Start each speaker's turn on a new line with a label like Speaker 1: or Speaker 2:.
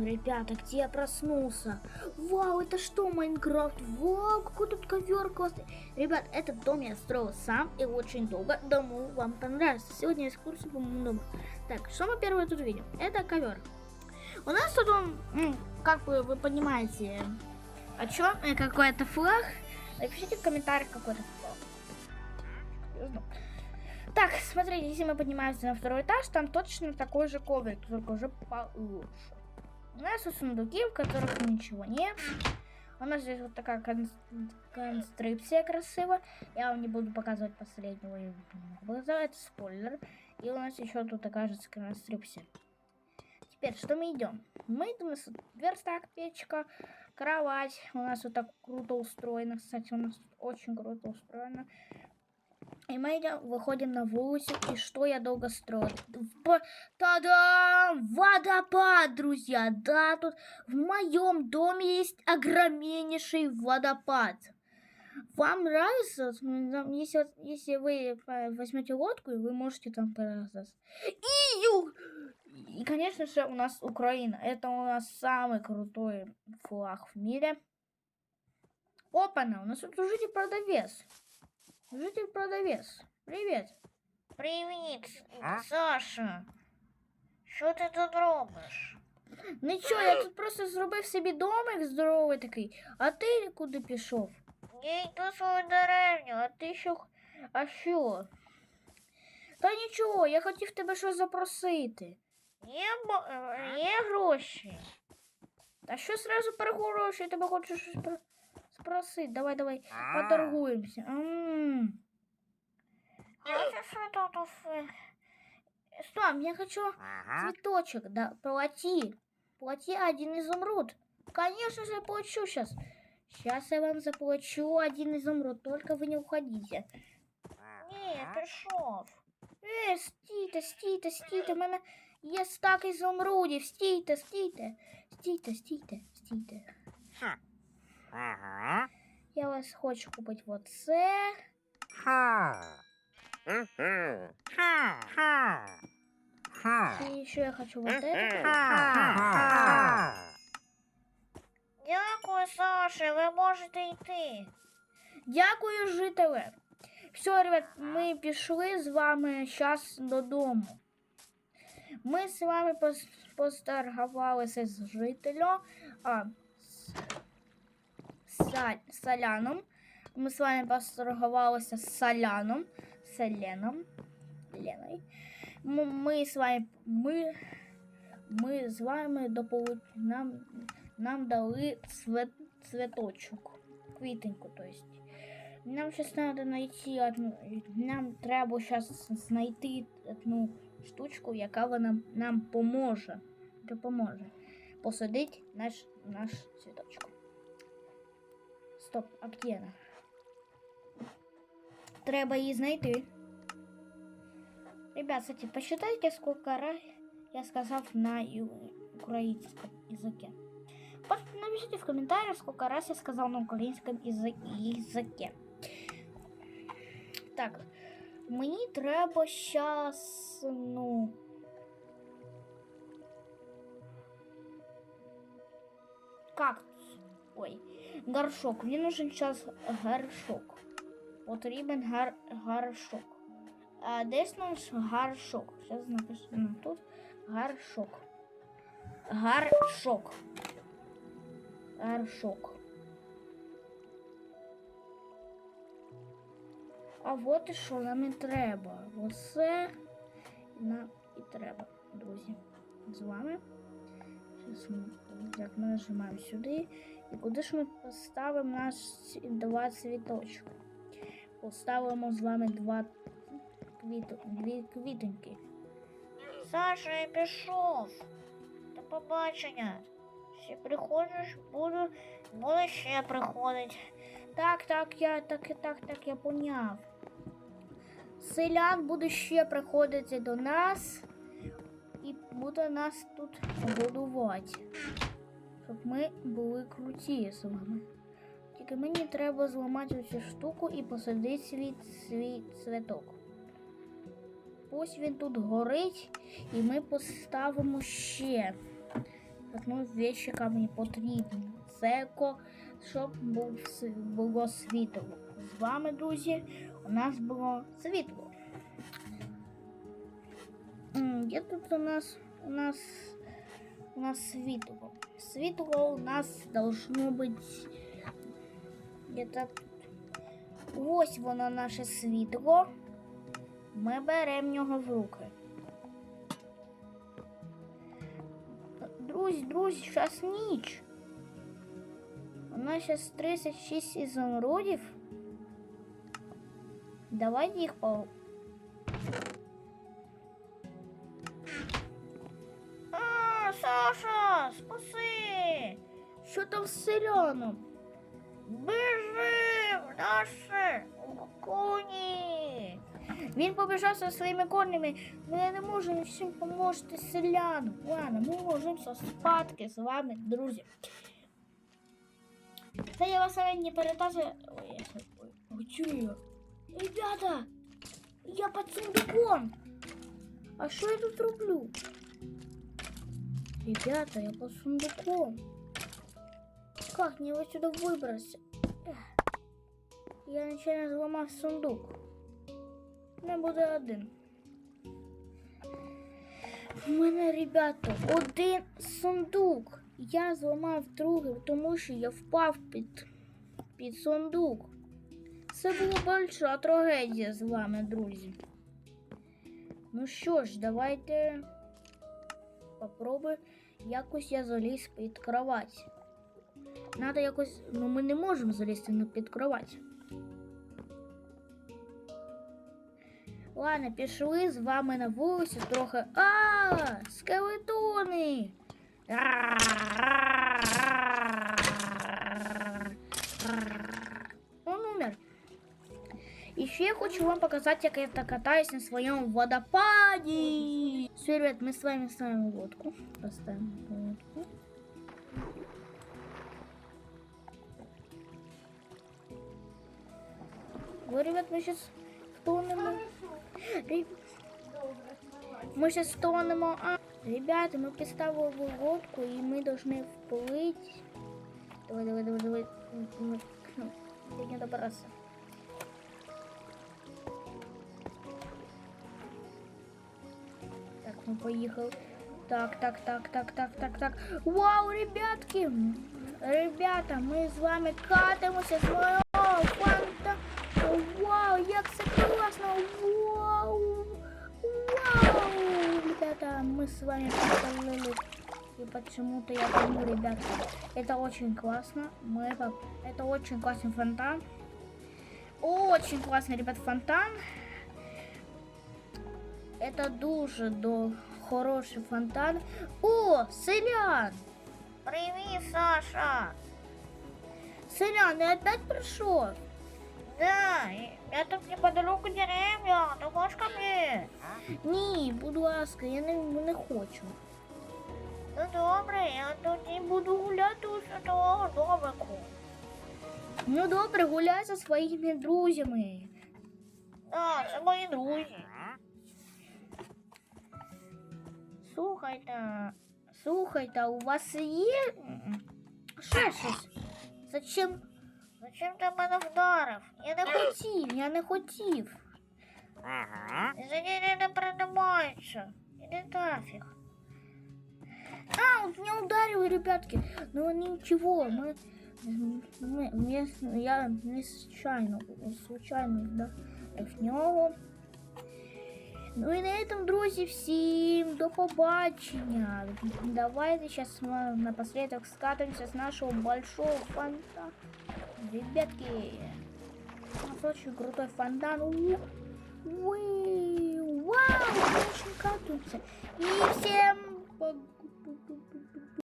Speaker 1: Ребята, где я проснулся? Вау, это что, Майнкрафт? Вау, какой тут ковер классный. Ребят, этот дом я строил сам и очень долго. Думаю, вам понравится. Сегодня экскурсия по моему дому. Так, что мы первое тут видим? Это ковер. У нас тут он, как бы вы понимаете, о чем? Какой-то флаг. Напишите в комментариях какой-то флаг. Так, смотрите, если мы поднимаемся на второй этаж, там точно такой же коврик, только уже получше. У нас тут сундуки, в которых ничего нет. У нас здесь вот такая кон- конструкция красивая. Я вам не буду показывать последнего. я это спойлер. И у нас еще тут же конструкция. Теперь, что мы идем? Мы идем, у нас верстак, печка, кровать. У нас вот так круто устроено. Кстати, у нас тут очень круто устроено. И мы идем, выходим на улицу, и что я долго строил? П- Та-дам! Водопад, друзья! Да, тут в моем доме есть огромнейший водопад. Вам нравится? Если, если вы э, возьмете лодку, вы можете там поразаться. И, ю- и, конечно же, у нас Украина. Это у нас самый крутой флаг в мире. Опа-на, у нас тут житель-продавец. Житель-продавец. Привет.
Speaker 2: Привіт,
Speaker 3: А?
Speaker 2: Саша. Що ти тут робиш?
Speaker 1: Нічого, я тут просто зробив собі домик здоровий такий. А ти куди пішов?
Speaker 2: Я йду в свою деревню, а ти що? х-
Speaker 1: А що? Та нічого, я хотів тебе щось запросити.
Speaker 2: Є, бо- е, є гроші.
Speaker 1: А що зразу перегорож, я тебе хочу щось про- спросити. Давай, давай,
Speaker 3: А.
Speaker 1: поторгуємося. М.
Speaker 2: А це що тут у фе-
Speaker 1: Стоп, я хочу
Speaker 3: Ага.
Speaker 1: цветочек, да, плати. Плати один изумруд. Конечно же, плачу сейчас. Сейчас я вам заплачу один изумруд, только вы не уходите.
Speaker 2: Ні, я
Speaker 3: Ага.
Speaker 2: пішов.
Speaker 1: Е, стійте, стійте, стійте, в мене є стак ізумрудів, стійте, стійте, стійте, стійте, стійте.
Speaker 3: Ага.
Speaker 1: Я вас хочу купити оце.
Speaker 3: Ха. Мгм. Ха. Ха. Ха.
Speaker 1: І ще я хочу вот это.
Speaker 3: Ха.
Speaker 2: Дякую, Саша, ви можете йти.
Speaker 1: Дякую, жителе. Все, ребят, ми пішли з вами зараз додому. Ми з вами пос- посторгувалися з жителем, а, Соляном. Ми з вами посторгувалися з Соляном, Селеном, Леной. М- Ми з вами, ми, ми з вами дополу... нам, нам дали цвет, цветочок, квітеньку, то есть. Нам сейчас надо найти одну. Нам треба зараз знайти одну штучку, яка вона нам поможе. Допоможе. Посадити наш, наш цвіточок. Стоп, а где вона? Треба її знайти. Ребят, кстати, посчитайте, сколько раз я сказал на ю- украинском языке. Пос- Напишите в комментариях, сколько раз я сказал на украинском язы- языке. Так, мені треба щас, ну. Кактус. Ой, Горшок. Мені нужен сейчас горшок. Потрібен гар, горшок. А десь наш горшок. Зараз написано тут горшок. Горшок. Горшок. А от і що нам і треба. Оце нам і треба, друзі. З вами. Так, ми нажимаємо сюди. І куди ж ми поставимо наш два цвіточки? Поставимо з вами два квіто, дві квітоньки.
Speaker 2: Саша, я пішов. До побачення. Ще приходиш, буду, буду ще приходити.
Speaker 1: Так, так, я так, так, так, я поняв. Селян буде ще приходити до нас буде нас тут годувати. Щоб ми були круті з вами. Тільки мені треба зламати цю штуку і посадити свій, свій цвіток. Ось він тут горить, і ми поставимо ще одну вещь, яка мені потрібна. Це ко, щоб було світло. З вами, друзі, у нас було світло. Де тут у нас у нас у нас світло? Світло у нас должно быть где-то. Ось воно наше світло. Ми беремо його в руки. Друзі, друзі, зараз ніч. У нас зараз 36 ізумрудів. Давайте їх по.
Speaker 2: А, Саша, спаси!
Speaker 1: Що там з селяном?
Speaker 2: Біжи в наші коні!
Speaker 1: Він побіжав зі своїми конями. Ми не можемо всім допомогти селяну. Ладно, ми можемо спадки з вами, друзі. Це я вас не переказую. Ой, я чую. Ребята, я під сундуком. А що я тут роблю? Ребята, я под сундуком. Как мне его сюда? Эх. Я нечаянно зламав сундук. Не буде один. У мене, ребята, один сундук. Я зламав другий, тому що я впав під, під сундук. Це була большая трагедія з вами, друзі. Ну що ж, давайте попробуй якось я заліз під кровать. Надо якось. Ну ми не можемо залізти на під кровать. Ладно, пішли з вами на вулицю трохи. А, скелетони! І ще я хочу вам показати, як я так катаюсь на своєму водопаді. Все, ребят, мы с вами ставим лодку. Поставим лодку. Вот, ребят, мы сейчас тонемо. Ре- Мы сейчас тонемо. А, ребята, мы поставили лодку, и мы должны вплыть. Давай, давай, давай, давай. М, м, Я не добраться. Так, мы поехали. Так, так, так, так, так, так, так. Вау, ребятки! Ребята, ми з вами катимося з моєго фанта. Вау, як це класно! Вау! Вау! Ребята, мы с вами поплыли. И почему-то я пойму, ребята, это очень классно. Мы Это очень классный фонтан. Очень классный, ребят, фонтан. Это дуже до хороший фонтан. О, селян!
Speaker 2: Привіт, Саша!
Speaker 1: Селян, ты опять пришел?
Speaker 2: Да, я тут неподалеку дерев'я, ти хочеш ко мне?
Speaker 1: Ні, будь ласка, я не, не хочу.
Speaker 2: Ну добре, я тоді буду гуляти у святого домику.
Speaker 1: Ну добре, гуляй зі своїми друзями.
Speaker 2: А, це мої друзі. Слухайте,
Speaker 1: Слухайте, а у вас є м, ще щось? Зачем?
Speaker 2: зачем ти мене вдарив? Я не
Speaker 1: Не хотів, я не хотів.
Speaker 3: Ага.
Speaker 2: Извини, не принимается. Иди нафиг.
Speaker 1: А, вот меня ударили, ребятки. Ну ничего, мы, мы, мы- я не случайно, случайно, да, в нього. Ну і на этом, друзі, всім до побачення. Давайте сейчас мы напоследок скатимся с нашего большого фонтана. Ребятки, у нас очень крутой фонтан. У- Уи, Вау, мы очень катаемся. И всем пока.